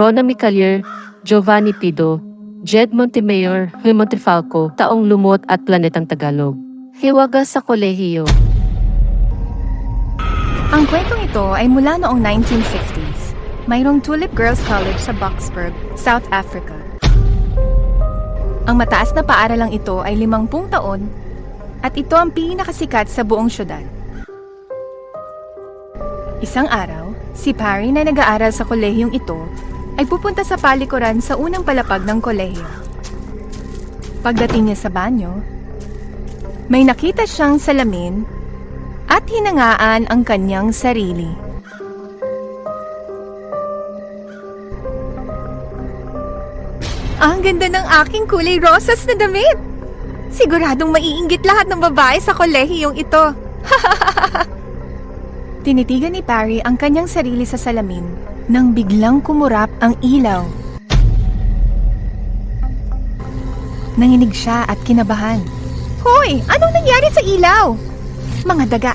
Rona Micalier, Giovanni Pido, Jed Montemayor, Huy Montefalco, Taong Lumot at Planetang Tagalog. Hiwaga sa kolehiyo. Ang kwentong ito ay mula noong 1960s. Mayroong Tulip Girls College sa Boxburg, South Africa. Ang mataas na paaralang ito ay 50 taon at ito ang pinakasikat sa buong syudad. Isang araw, si Parry na nag-aaral sa kolehiyong ito ay pupunta sa palikuran sa unang palapag ng kolehiyo. Pagdating niya sa banyo, may nakita siyang salamin at hinangaan ang kanyang sarili. Ang ganda ng aking kulay rosas na damit! Siguradong maiinggit lahat ng babae sa kolehiyong ito. Tinitigan ni Parry ang kanyang sarili sa salamin nang biglang kumurap ang ilaw. Nanginig siya at kinabahan. Hoy! Anong nangyari sa ilaw? Mga daga,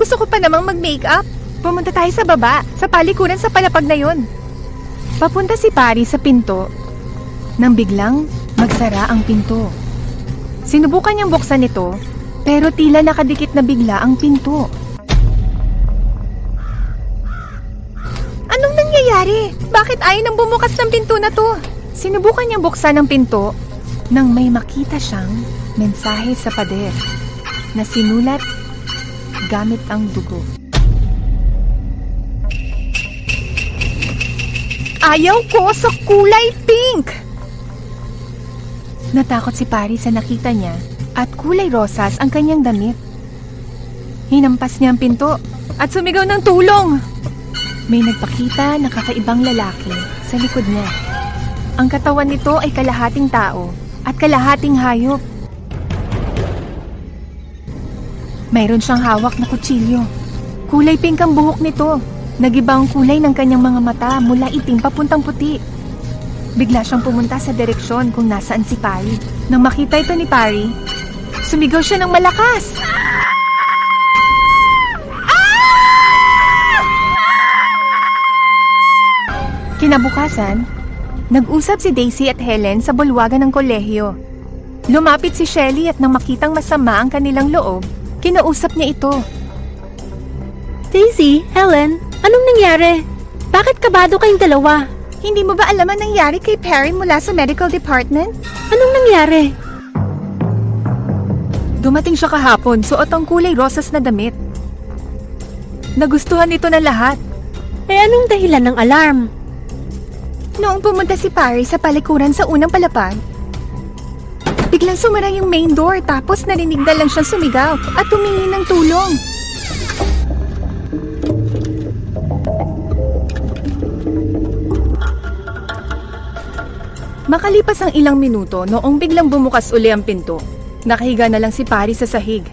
gusto ko pa namang mag-makeup. Pumunta tayo sa baba, sa palikuran sa palapag na yon. Papunta si Pari sa pinto nang biglang magsara ang pinto. Sinubukan niyang buksan ito, pero tila nakadikit na bigla ang pinto. Anong nangyayari? Bakit ayaw nang bumukas ng pinto na to? Sinubukan niyang buksan ang pinto nang may makita siyang mensahe sa pader na sinulat gamit ang dugo. Ayaw ko sa kulay pink! Natakot si Pari sa nakita niya at kulay rosas ang kanyang damit. Hinampas niya ang pinto at sumigaw ng tulong. May nagpakita na kakaibang lalaki sa likod niya. Ang katawan nito ay kalahating tao at kalahating hayop. Mayroon siyang hawak na kutsilyo. Kulay pink ang buhok nito. Nagiba ang kulay ng kanyang mga mata mula itim papuntang puti. Bigla siyang pumunta sa direksyon kung nasaan si Pari. Nang makita ito ni Pari, sumigaw siya ng malakas. Kinabukasan, nag-usap si Daisy at Helen sa bulwagan ng kolehiyo. Lumapit si Shelly at nang makitang masama ang kanilang loob, kinausap niya ito. Daisy, Helen, anong nangyari? Bakit kabado kayong dalawa? Hindi mo ba alam ang nangyari kay Perry mula sa medical department? Anong nangyari? Dumating siya kahapon, suot ang kulay rosas na damit. Nagustuhan ito ng lahat. Eh anong dahilan ng alarm? Noong pumunta si Perry sa palikuran sa unang palapag, biglang sumara yung main door tapos narinig na lang siyang sumigaw at tumingi ng tulong. Makalipas ang ilang minuto noong biglang bumukas uli ang pinto, nakahiga na lang si Pari sa sahig.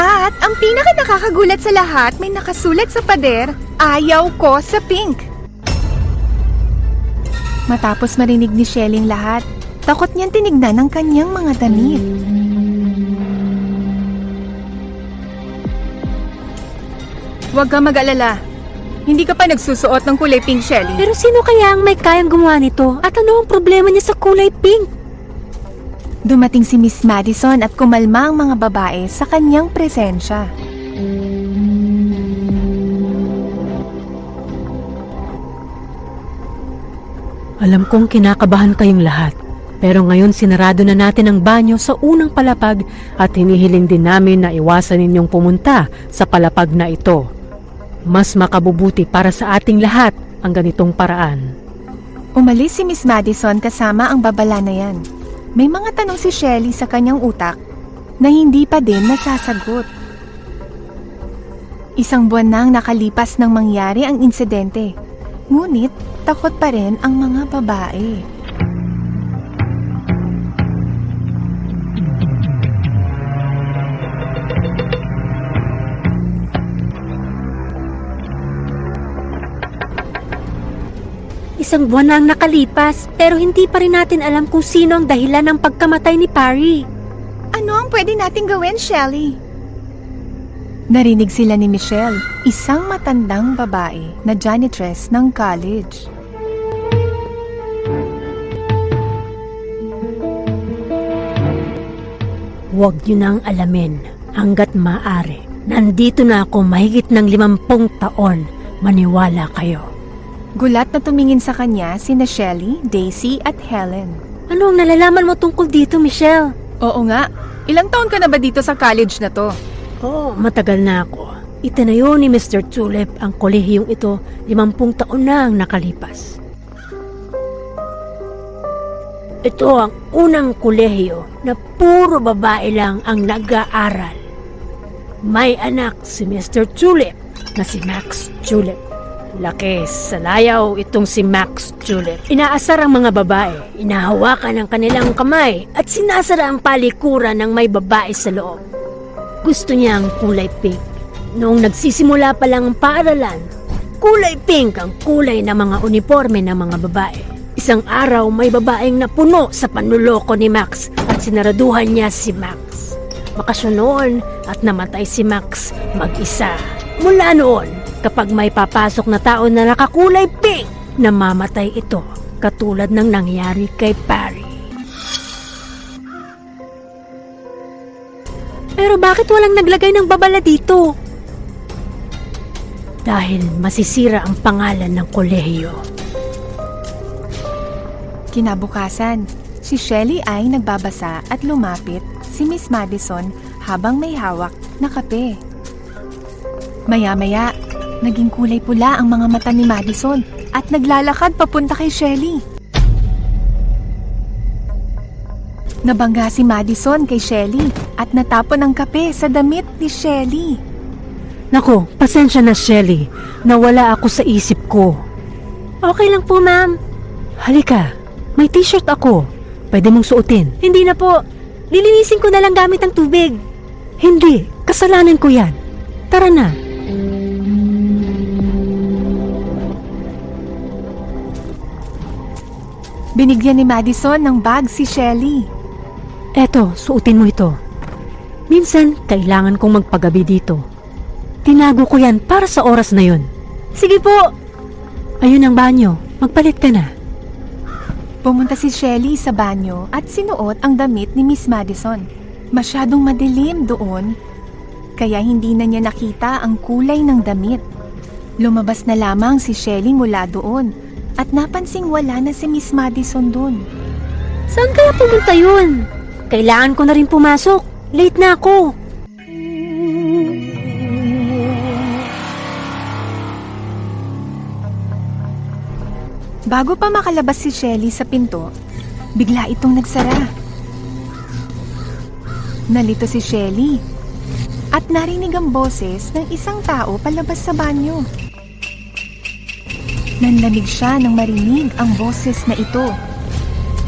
At ang pinaka nakakagulat sa lahat may nakasulat sa pader, ayaw ko sa pink. Matapos marinig ni Shelling lahat, takot niyang tinignan ang kanyang mga damit. Huwag ka mag-alala. Hindi ka pa nagsusuot ng kulay pink, Shelly. Pero sino kaya ang may kayang gumawa nito? At ano ang problema niya sa kulay pink? Dumating si Miss Madison at kumalma ang mga babae sa kanyang presensya. Alam kong kinakabahan kayong lahat. Pero ngayon sinarado na natin ang banyo sa unang palapag at hinihiling din namin na iwasan ninyong pumunta sa palapag na ito. Mas makabubuti para sa ating lahat ang ganitong paraan. Umalis si Miss Madison kasama ang babala na yan. May mga tanong si Shelley sa kanyang utak na hindi pa din nasasagot. Isang buwan nang nakalipas nang mangyari ang insidente. Ngunit takot pa rin ang mga babae. Isang buwan na ang nakalipas pero hindi pa rin natin alam kung sino ang dahilan ng pagkamatay ni Parry. Ano ang pwede nating gawin, Shelley? Narinig sila ni Michelle, isang matandang babae na janitress ng college. Huwag niyo nang alamin hanggat maaari. Nandito na ako mahigit ng limampung taon. Maniwala kayo. Gulat na tumingin sa kanya sina Shelley, Daisy at Helen. Ano ang nalalaman mo tungkol dito, Michelle? Oo nga, ilang taon ka na ba dito sa college na to? Oo, matagal na ako. Itinayo ni Mr. Tulip ang kolehiyong ito limampung taon na ang nakalipas. Ito ang unang kolehiyo na puro babae lang ang nag-aaral. May anak si Mr. Tulip na si Max Tulip. Laki sa layaw itong si Max Tulip. Inaasar ang mga babae, inahawakan ang kanilang kamay at sinasara ang palikuran ng may babae sa loob. Gusto niya ang kulay pink. Noong nagsisimula pa lang ang paaralan, kulay pink ang kulay ng mga uniforme ng mga babae. Isang araw may babaeng napuno sa panluloko ni Max at sinaraduhan niya si Max. Bakasyon at namatay si Max mag-isa. Mula noon, kapag may papasok na tao na nakakulay pink, namamatay ito katulad ng nangyari kay Parry. Pero bakit walang naglagay ng babala dito? Dahil masisira ang pangalan ng kolehiyo. Kinabukasan, si Shelley ay nagbabasa at lumapit si Miss Madison habang may hawak na kape. Maya-maya, naging kulay pula ang mga mata ni Madison at naglalakad papunta kay Shelley. Nabangga si Madison kay Shelley at natapon ang kape sa damit ni Shelley. Nako, pasensya na Shelly. Nawala ako sa isip ko. Okay lang po, ma'am. Halika, may t-shirt ako. Pwede mong suotin. Hindi na po. Lilinisin ko na lang gamit ang tubig. Hindi, kasalanan ko yan. Tara na. Binigyan ni Madison ng bag si Shelley. Eto, suotin mo ito. Minsan, kailangan kong magpagabi dito. Tinago ko yan para sa oras na yun. Sige po. Ayun ang banyo. Magpalit ka na. Pumunta si Shelley sa banyo at sinuot ang damit ni Miss Madison. Masyadong madilim doon, kaya hindi na niya nakita ang kulay ng damit. Lumabas na lamang si Shelley mula doon at napansing wala na si Miss Madison doon. Saan kaya pumunta yun? Kailangan ko na rin pumasok. Late na ako. Bago pa makalabas si Shelley sa pinto, bigla itong nagsara. Nalito si Shelley at narinig ang boses ng isang tao palabas sa banyo. Nanlamig siya nang marinig ang boses na ito.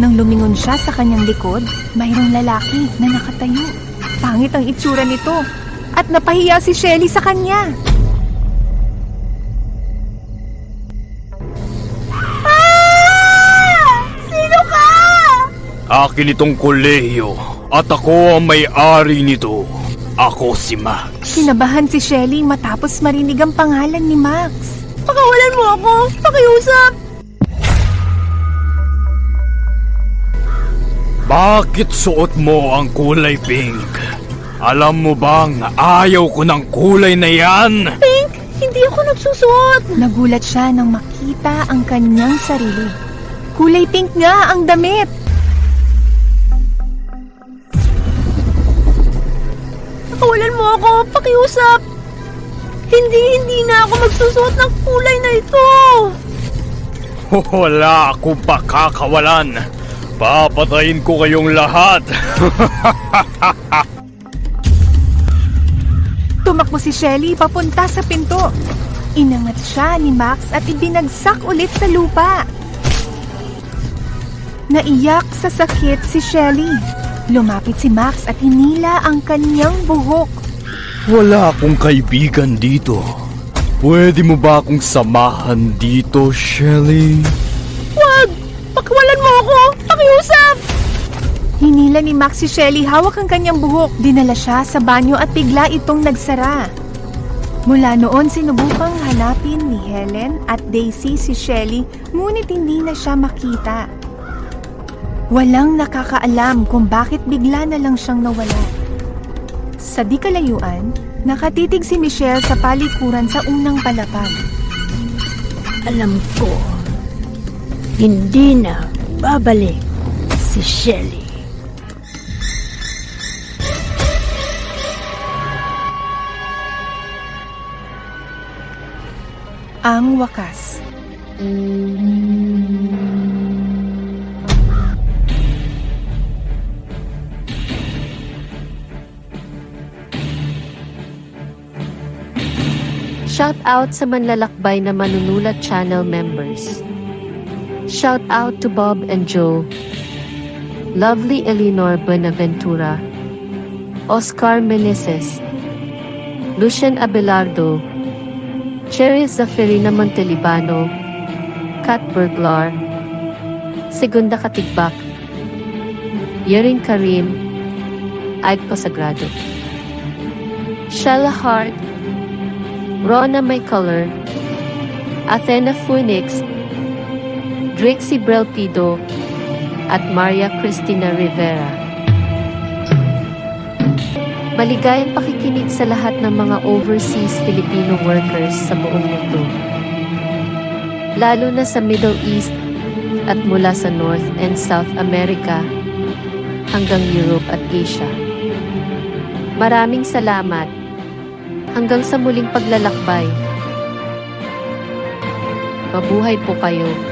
Nang lumingon siya sa kanyang likod, mayroong lalaki na nakatayo. Pangit ang itsura nito at napahiya si Shelley sa kanya. Akin itong kolehiyo at ako ang may-ari nito. Ako si Max. Kinabahan si Shelley matapos marinig ang pangalan ni Max. Pakawalan mo ako! Pakiusap! Bakit suot mo ang kulay pink? Alam mo bang ayaw ko ng kulay na yan? Hindi ako nagsusuot. Nagulat siya nang makita ang kanyang sarili. Kulay pink nga ang damit. Pakawalan mo ako, pakiusap! Hindi, hindi na ako magsusuot ng kulay na ito! Wala akong pakakawalan. Papatayin ko kayong lahat. Tumakbo si Shelly papunta sa pinto. Inangat siya ni Max at ibinagsak ulit sa lupa. Naiyak sa sakit si Shelly. Lumapit si Max at hinila ang kanyang buhok. Wala akong kaibigan dito. Pwede mo ba akong samahan dito, Shelly? Wag! Pakawalan mo ako! Pakiusap! Hinila ni Max si Shelly hawak ang kanyang buhok. Dinala siya sa banyo at bigla itong nagsara. Mula noon sinubukang hanapin ni Helen at Daisy si Shelly ngunit hindi na siya makita. Walang nakakaalam kung bakit bigla na lang siyang nawala. Sa di kalayuan, nakatitig si Michelle sa palikuran sa unang palapag. Alam ko, hindi na babalik si Shelly. Ang wakas. Shout out sa manlalakbay na manunulat channel members. Shout out to Bob and Joe, Lovely Eleanor Buenaventura, Oscar Meneses, Lucian Abelardo, Cherry Zaferina Montelibano, Kat Burglar, Segunda Katigbak, Yerin Karim, Ike Pasagrado, Shella Hart, Rona May Color, Athena Phoenix, Drixie Brelpido, at Maria Cristina Rivera. Maligayang pakikinig sa lahat ng mga overseas Filipino workers sa buong mundo. Lalo na sa Middle East at mula sa North and South America hanggang Europe at Asia. Maraming salamat Hanggang sa muling paglalakbay. Mabuhay po kayo.